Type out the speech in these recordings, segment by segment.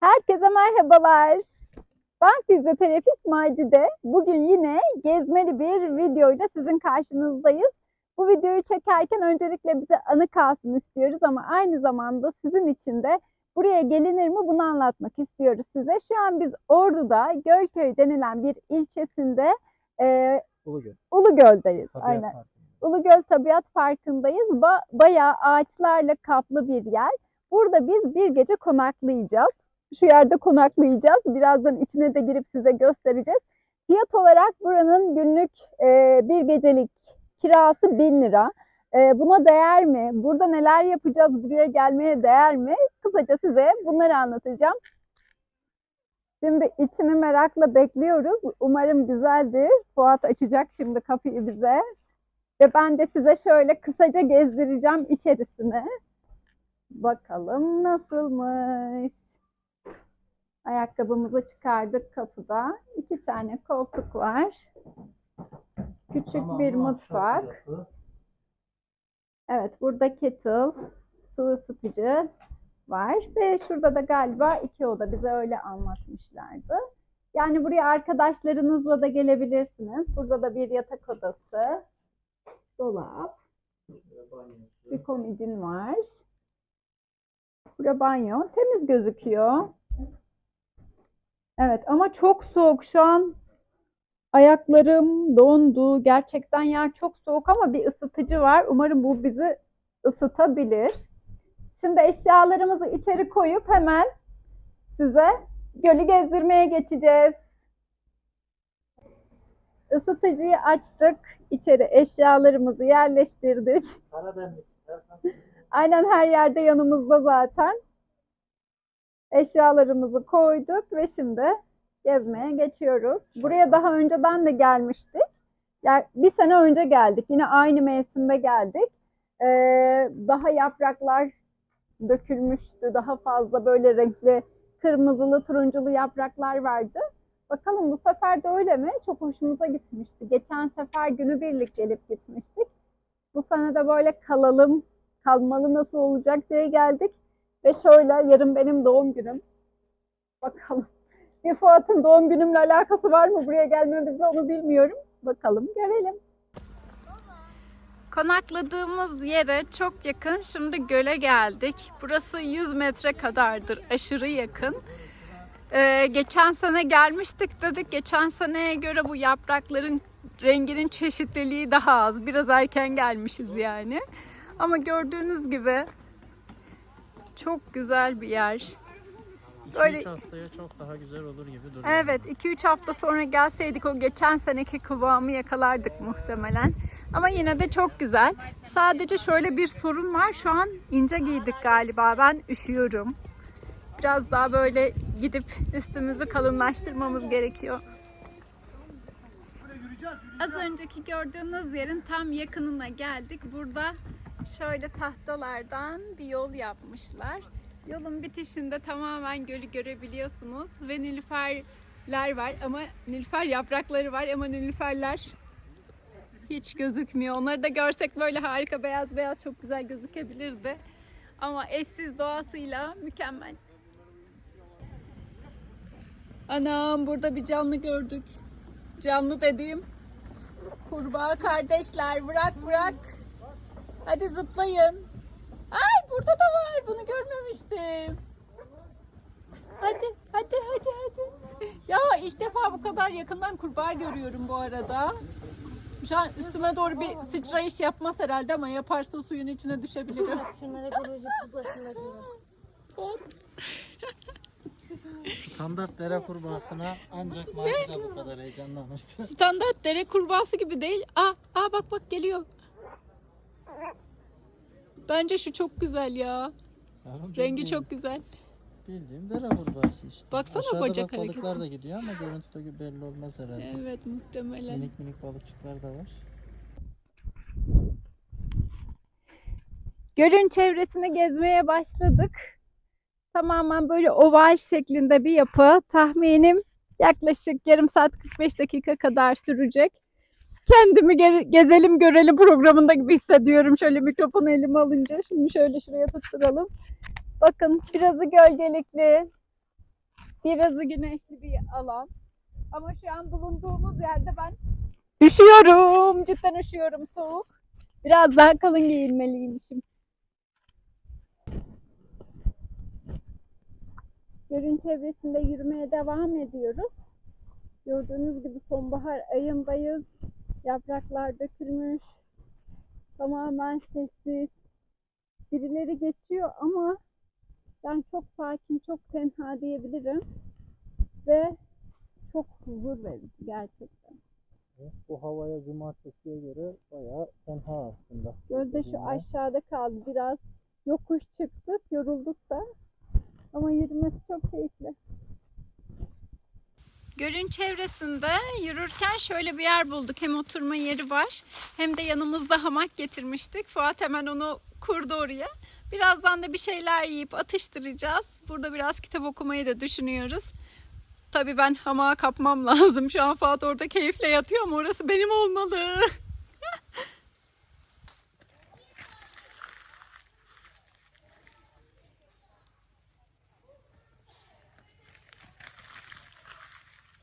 Herkese merhabalar. Ben fizyoterapist Macide. Bugün yine gezmeli bir videoyla sizin karşınızdayız. Bu videoyu çekerken öncelikle bize anı kalsın istiyoruz ama aynı zamanda sizin için de buraya gelinir mi bunu anlatmak istiyoruz size. Şu an biz Ordu'da Gölköy denilen bir ilçesinde e, Ulugöl. Ulugöl'deyiz. Tabiat Aynen. Parkı. Ulugöl Tabiat Parkı'ndayız. Ba- bayağı ağaçlarla kaplı bir yer. Burada biz bir gece konaklayacağız. Şu yerde konaklayacağız. Birazdan içine de girip size göstereceğiz. Fiyat olarak buranın günlük e, bir gecelik kirası 1000 lira. E, buna değer mi? Burada neler yapacağız? Buraya gelmeye değer mi? Kısaca size bunları anlatacağım. Şimdi içini merakla bekliyoruz. Umarım güzeldir. Fuat açacak şimdi kapıyı bize. Ve ben de size şöyle kısaca gezdireceğim içerisini. Bakalım nasılmış. Ayakkabımızı çıkardık kapıda. İki tane koltuk var. Küçük Tamam, bir mutfak. Evet burada kettle, su ısıtıcı var. Ve şurada da galiba iki oda. Bize öyle anlatmışlardı. Yani buraya arkadaşlarınızla da gelebilirsiniz. Burada da bir yatak odası, dolap, bir komodin var. Bura banyo. Temiz gözüküyor. Evet ama çok soğuk. Şu an ayaklarım dondu. Gerçekten yer çok soğuk ama bir ısıtıcı var. Umarım bu bizi ısıtabilir. Şimdi eşyalarımızı içeri koyup hemen size gölü gezdirmeye geçeceğiz. Isıtıcıyı açtık. İçeri eşyalarımızı yerleştirdik. Aynen her yerde yanımızda zaten. Eşyalarımızı koyduk ve şimdi gezmeye geçiyoruz. Buraya daha önceden de gelmiştik. Yani bir sene önce geldik. Yine aynı mevsimde geldik. Ee, daha yapraklar dökülmüştü. Daha fazla böyle renkli kırmızılı, turunculu yapraklar vardı. Bakalım bu sefer de öyle mi? Çok hoşumuza gitmişti. Geçen sefer günübirlik gelip gitmiştik. Bu sene de böyle kalalım, kalmalı nasıl olacak diye geldik. Ve şöyle yarın benim doğum günüm. Bakalım. Bir Fuat'ın doğum günümle alakası var mı? Buraya gelmemizle onu bilmiyorum. Bakalım görelim. Konakladığımız yere çok yakın. Şimdi göle geldik. Burası 100 metre kadardır. Aşırı yakın. Ee, geçen sene gelmiştik dedik. Geçen seneye göre bu yaprakların renginin çeşitliliği daha az. Biraz erken gelmişiz yani. Ama gördüğünüz gibi çok güzel bir yer. Böyle 2-3 haftaya çok daha güzel olur gibi duruyor. Evet 2-3 hafta sonra gelseydik o geçen seneki kıvamı yakalardık muhtemelen. Ama yine de çok güzel. Sadece şöyle bir sorun var. Şu an ince giydik galiba. Ben üşüyorum. Biraz daha böyle gidip üstümüzü kalınlaştırmamız gerekiyor. Az önceki gördüğünüz yerin tam yakınına geldik. Burada şöyle tahtalardan bir yol yapmışlar. Yolun bitişinde tamamen gölü görebiliyorsunuz ve nilüferler var ama nilüfer yaprakları var ama nilüferler hiç gözükmüyor. Onları da görsek böyle harika beyaz beyaz çok güzel gözükebilirdi. Ama eşsiz doğasıyla mükemmel. Anam burada bir canlı gördük. Canlı dediğim kurbağa kardeşler bırak bırak. Hadi zıplayın. Ay burada da var. Bunu görmemiştim. Hadi hadi hadi hadi. Ya ilk defa bu kadar yakından kurbağa görüyorum bu arada. Şu an üstüme doğru bir sıçrayış yapmaz herhalde ama yaparsa suyun içine düşebilirim. Şunlara koruyucu Standart dere kurbağasına ancak Macide bu kadar heyecanlanmıştı. Standart dere kurbağası gibi değil. Aa, aa bak bak geliyor. Bence şu çok güzel ya. Yavrum, Rengi çok güzel. Bildiğim dere kurbağası işte. Baksana Aşağıda bacak bak balıklar hareketi. da gidiyor ama görüntüde belli olmaz herhalde. Evet muhtemelen. Minik minik balıkçıklar da var. Gölün çevresini gezmeye başladık. Tamamen böyle oval şeklinde bir yapı. Tahminim yaklaşık yarım saat 45 dakika kadar sürecek. Kendimi ge- gezelim görelim programında gibi hissediyorum. Şöyle mikrofonu elime alınca. Şimdi şöyle şuraya tutturalım. Bakın birazı gölgelikli. Birazı güneşli bir alan. Ama şu an bulunduğumuz yerde ben üşüyorum. Cidden üşüyorum soğuk. Biraz daha kalın giyinmeliymişim. Gölün çevresinde yürümeye devam ediyoruz. Gördüğünüz gibi sonbahar ayındayız. Yapraklar dökülmüş. Tamamen sessiz. Birileri geçiyor ama ben çok sakin, çok tenha diyebilirim. Ve çok huzur verici gerçekten. Bu havaya cumartesiye göre bayağı tenha aslında. Gölde şu aşağıda kaldı. Biraz yokuş çıktık, yorulduk da. Ama yürümesi çok keyifli. Gölün çevresinde yürürken şöyle bir yer bulduk. Hem oturma yeri var hem de yanımızda hamak getirmiştik. Fuat hemen onu kurdu oraya. Birazdan da bir şeyler yiyip atıştıracağız. Burada biraz kitap okumayı da düşünüyoruz. Tabii ben hamağa kapmam lazım. Şu an Fuat orada keyifle yatıyor ama orası benim olmalı.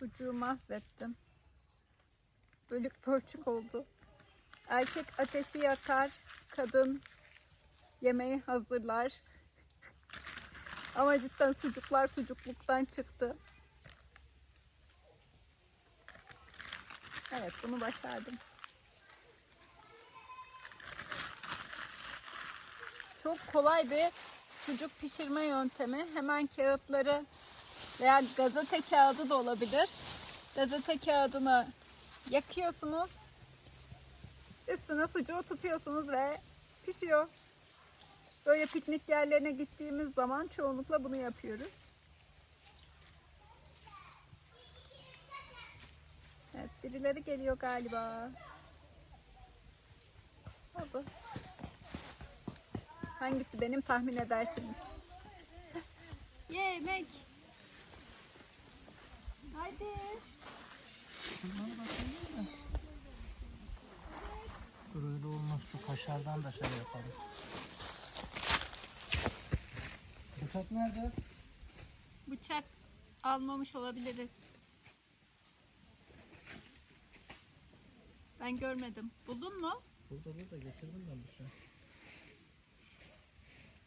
Sucuğu mahvettim. Bölük pörçük oldu. Erkek ateşi yakar, kadın yemeği hazırlar. Ama cidden sucuklar sucukluktan çıktı. Evet, bunu başardım. Çok kolay bir sucuk pişirme yöntemi. Hemen kağıtları veya gazete kağıdı da olabilir. Gazete kağıdını yakıyorsunuz. Üstüne sucuğu tutuyorsunuz ve pişiyor. Böyle piknik yerlerine gittiğimiz zaman çoğunlukla bunu yapıyoruz. Evet, birileri geliyor galiba. Oldu. Hangisi benim tahmin edersiniz. Yemek. Hadi. Dur öyle olmaz şu kaşardan da şey yapalım. Bıçak nerede? Bıçak almamış olabiliriz. Ben görmedim. Buldun mu? Burada burada getirdim ben bıçağı.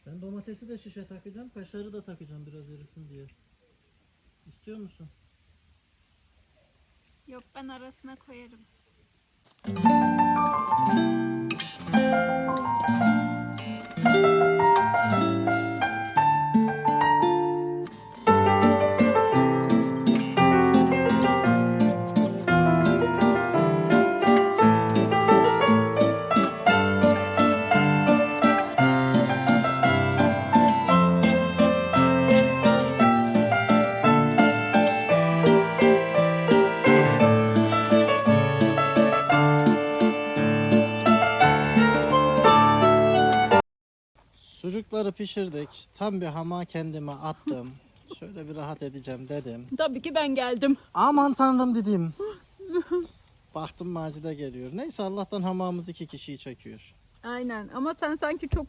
Ben domatesi de şişe takacağım, kaşarı da takacağım biraz erisin diye. İstiyor musun? Yok ben arasına koyarım. Pişirdik. Tam bir hama kendime attım. Şöyle bir rahat edeceğim dedim. Tabii ki ben geldim. Aman tanrım dedim. Baktım Macide geliyor. Neyse Allah'tan hamamımız iki kişiyi çekiyor. Aynen ama sen sanki çok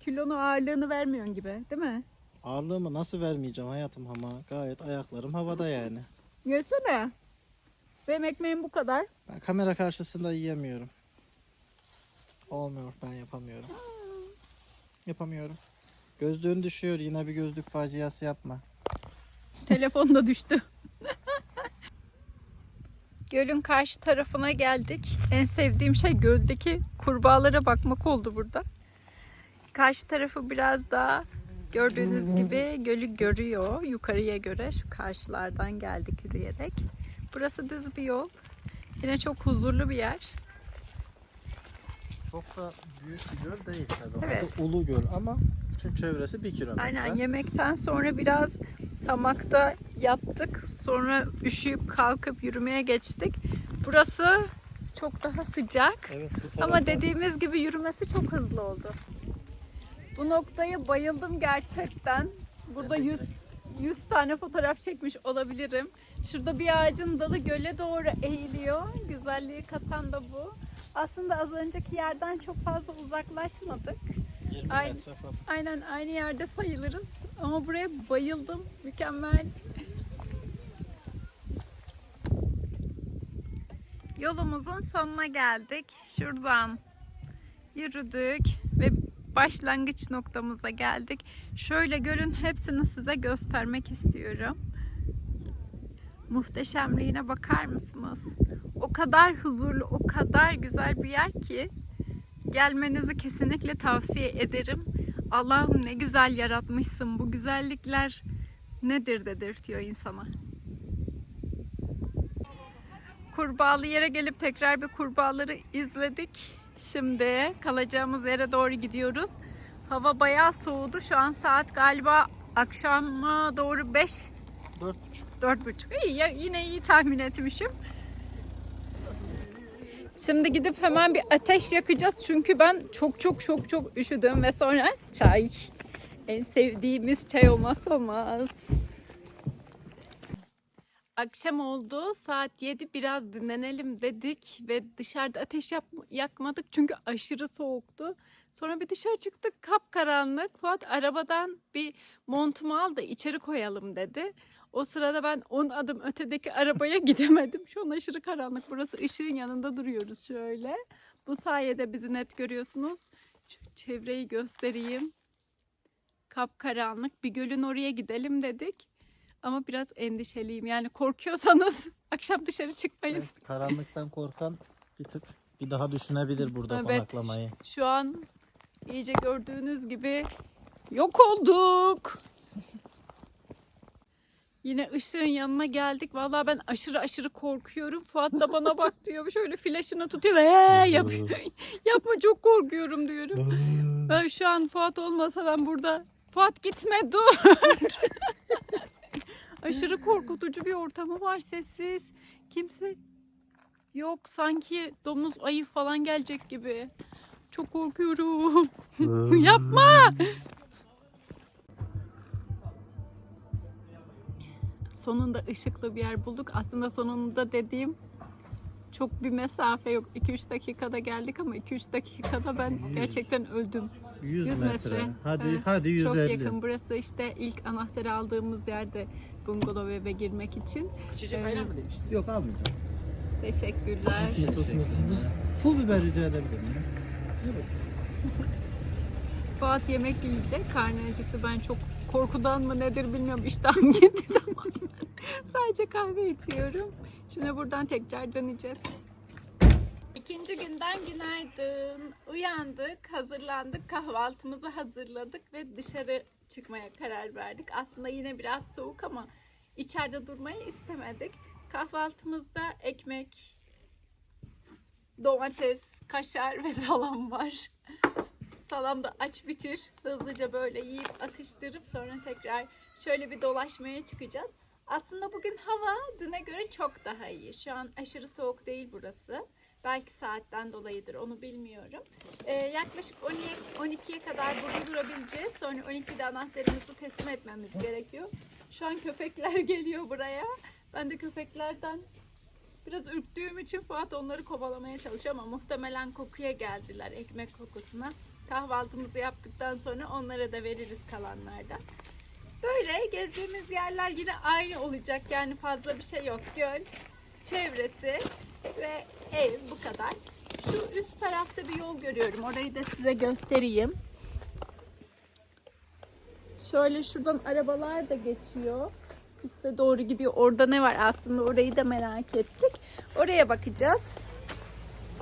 kilonu ağırlığını vermiyorsun gibi değil mi? Ağırlığımı nasıl vermeyeceğim hayatım hama? Gayet ayaklarım havada yani. Yesene. Benim ekmeğim bu kadar. Ben kamera karşısında yiyemiyorum. Olmuyor ben yapamıyorum. Yapamıyorum. Gözlüğün düşüyor yine bir gözlük faciası yapma. Telefon da düştü. Gölün karşı tarafına geldik. En sevdiğim şey göldeki kurbağalara bakmak oldu burada. Karşı tarafı biraz daha gördüğünüz gibi gölü görüyor yukarıya göre. Şu karşılardan geldik yürüyerek. Burası düz bir yol. Yine çok huzurlu bir yer. Çok da büyük bir göl değil tabii. Evet. Adı Ulu Göl ama tüm çevresi bir kilometre. Aynen yemekten sonra biraz hamakta yattık. Sonra üşüyüp kalkıp yürümeye geçtik. Burası çok daha sıcak. Evet, Ama dediğimiz gibi yürümesi çok hızlı oldu. Bu noktaya bayıldım gerçekten. Burada 100 100 tane fotoğraf çekmiş olabilirim. Şurada bir ağacın dalı göle doğru eğiliyor. Güzelliği katan da bu. Aslında az önceki yerden çok fazla uzaklaşmadık. 20 Aynen. aynı yerde sayılırız Ama buraya bayıldım. Mükemmel. Yolumuzun sonuna geldik. Şuradan yürüdük ve başlangıç noktamıza geldik. Şöyle görün hepsini size göstermek istiyorum. Muhteşemliğine bakar mısınız? O kadar huzurlu, o kadar güzel bir yer ki gelmenizi kesinlikle tavsiye ederim. Allah'ım ne güzel yaratmışsın. Bu güzellikler nedir dedirtiyor insana. Kurbağalı yere gelip tekrar bir kurbağaları izledik. Şimdi kalacağımız yere doğru gidiyoruz. Hava bayağı soğudu. Şu an saat galiba akşama doğru 5 Dört buçuk. Dört buçuk. İyi ya, yine iyi tahmin etmişim. Şimdi gidip hemen bir ateş yakacağız. Çünkü ben çok çok çok çok üşüdüm ve sonra çay. En sevdiğimiz çay olmaz olmaz. Akşam oldu. Saat 7 biraz dinlenelim dedik ve dışarıda ateş yap- yakmadık çünkü aşırı soğuktu. Sonra bir dışarı çıktık kapkaranlık. Fuat arabadan bir montumu al da içeri koyalım dedi. O sırada ben 10 adım ötedeki arabaya gidemedim. Şu an aşırı karanlık. Burası ışığın yanında duruyoruz şöyle. Bu sayede bizi net görüyorsunuz. Şu çevreyi göstereyim. Kapkaranlık. Bir gölün oraya gidelim dedik. Ama biraz endişeliyim. Yani korkuyorsanız akşam dışarı çıkmayın. Evet, karanlıktan korkan bir tık bir daha düşünebilir burada Evet. konaklamayı. Şu an iyice gördüğünüz gibi yok olduk. Yine ışığın yanına geldik. Vallahi ben aşırı aşırı korkuyorum. Fuat da bana bak diyor. Şöyle flaşını tutuyor. Ee, yap, yapma çok korkuyorum diyorum. Ben şu an Fuat olmasa ben burada Fuat gitme dur. Aşırı korkutucu bir ortamı var sessiz. Kimse yok sanki domuz ayı falan gelecek gibi. Çok korkuyorum. Yapma. Sonunda ışıklı bir yer bulduk. Aslında sonunda dediğim çok bir mesafe yok. 2-3 dakikada geldik ama 2-3 dakikada ben Yüz. gerçekten öldüm. 100, 100 metre. metre. Hadi Evet, hadi 150. Çok yakın. Burası işte ilk anahtarı aldığımız yerde bungalov eve girmek için. İçecek Ee, ayran mı demiştin? Yok almayacağım. Teşekkürler. Afiyet olsun efendim. Pul biber rica edebilir miyim? Fuat yemek yiyecek. Karnı acıktı. Ben çok korkudan mı nedir bilmiyorum. İştahım gitti tamam. Sadece kahve içiyorum. Şimdi buradan tekrar döneceğiz. İkinci günden günaydın. Uyandık, hazırlandık, kahvaltımızı hazırladık ve dışarı çıkmaya karar verdik. Aslında yine biraz soğuk ama içeride durmayı istemedik. Kahvaltımızda ekmek, domates, kaşar ve salam var. Salam da aç bitir. Hızlıca böyle yiyip atıştırıp sonra tekrar şöyle bir dolaşmaya çıkacağız. Aslında bugün hava düne göre çok daha iyi. Şu an aşırı soğuk değil burası. Belki saatten dolayıdır onu bilmiyorum. Ee, yaklaşık 12'ye kadar burada durabileceğiz. Sonra 12'de anahtarımızı teslim etmemiz gerekiyor. Şu an köpekler geliyor buraya. Ben de köpeklerden biraz ürktüğüm için Fuat onları kovalamaya çalışıyor ama muhtemelen kokuya geldiler ekmek kokusuna. Kahvaltımızı yaptıktan sonra onlara da veririz kalanlardan. Böyle gezdiğimiz yerler yine aynı olacak. Yani fazla bir şey yok. Göl, çevresi ve ev bu kadar. Şu üst tarafta bir yol görüyorum. Orayı da size göstereyim. Şöyle şuradan arabalar da geçiyor. Üste doğru gidiyor. Orada ne var aslında orayı da merak ettik. Oraya bakacağız.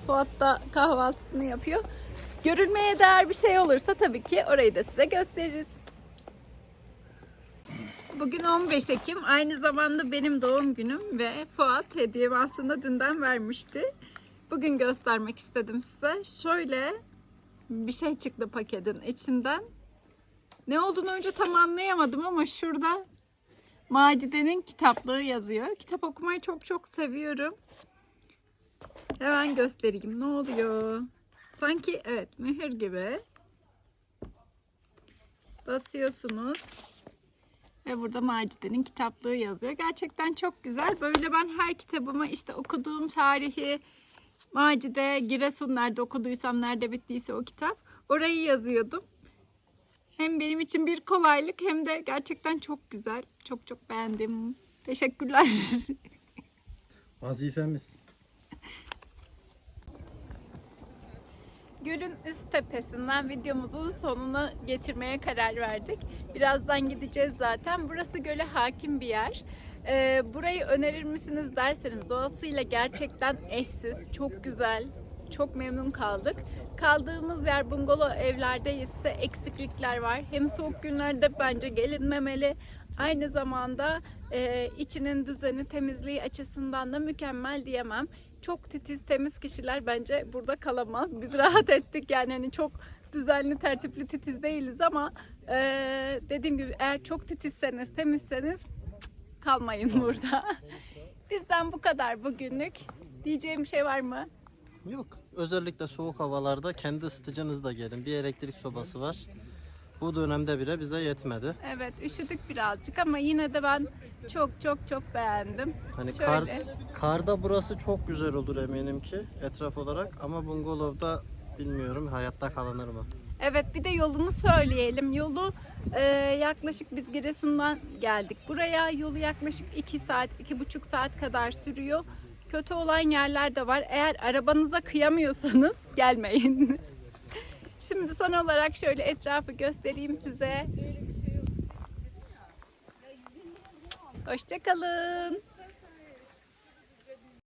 Fuat da kahvaltısını yapıyor. Görülmeye değer bir şey olursa tabii ki orayı da size gösteririz. Bugün 15 Ekim. Aynı zamanda benim doğum günüm ve Fuat hediyemi aslında dünden vermişti. Bugün göstermek istedim size. Şöyle bir şey çıktı paketin içinden. Ne olduğunu önce tam anlayamadım ama şurada Macide'nin kitaplığı yazıyor. Kitap okumayı çok çok seviyorum. Hemen göstereyim. Ne oluyor? Sanki evet mühür gibi. Basıyorsunuz. Ve burada Macide'nin kitaplığı yazıyor. Gerçekten çok güzel. Böyle ben her kitabıma işte okuduğum tarihi Macide, Giresun nerede okuduysam, nerede bittiyse o kitap. Orayı yazıyordum. Hem benim için bir kolaylık hem de gerçekten çok güzel. Çok çok beğendim. Teşekkürler. Vazifemiz. Gölün üst tepesinden videomuzun sonuna getirmeye karar verdik. Birazdan gideceğiz zaten. Burası göle hakim bir yer. Ee, burayı önerir misiniz derseniz doğasıyla gerçekten eşsiz, çok güzel, çok memnun kaldık. Kaldığımız yer bungalov evlerdeyiz ise eksiklikler var. Hem soğuk günlerde bence gelinmemeli. Aynı zamanda e, içinin düzeni, temizliği açısından da mükemmel diyemem. Çok titiz, temiz kişiler bence burada kalamaz. Biz rahat ettik yani hani çok düzenli, tertipli, titiz değiliz ama e, dediğim gibi eğer çok titizseniz, temizseniz kalmayın burada. Bizden bu kadar bugünlük. Diyeceğim şey var mı? Yok. Özellikle soğuk havalarda kendi ısıtıcınızla gelin. Bir elektrik sobası var. Bu dönemde bile bize yetmedi. Evet üşüdük birazcık ama yine de ben çok çok çok beğendim. Hani Şöyle. kar, karda burası çok güzel olur eminim ki etraf olarak ama bungalovda bilmiyorum hayatta kalınır mı? Evet bir de yolunu söyleyelim. Yolu e, yaklaşık biz Giresun'dan geldik. Buraya yolu yaklaşık 2 saat, 2,5 saat kadar sürüyor. Kötü olan yerler de var. Eğer arabanıza kıyamıyorsanız gelmeyin. Şimdi son olarak şöyle etrafı göstereyim size. Hoşçakalın.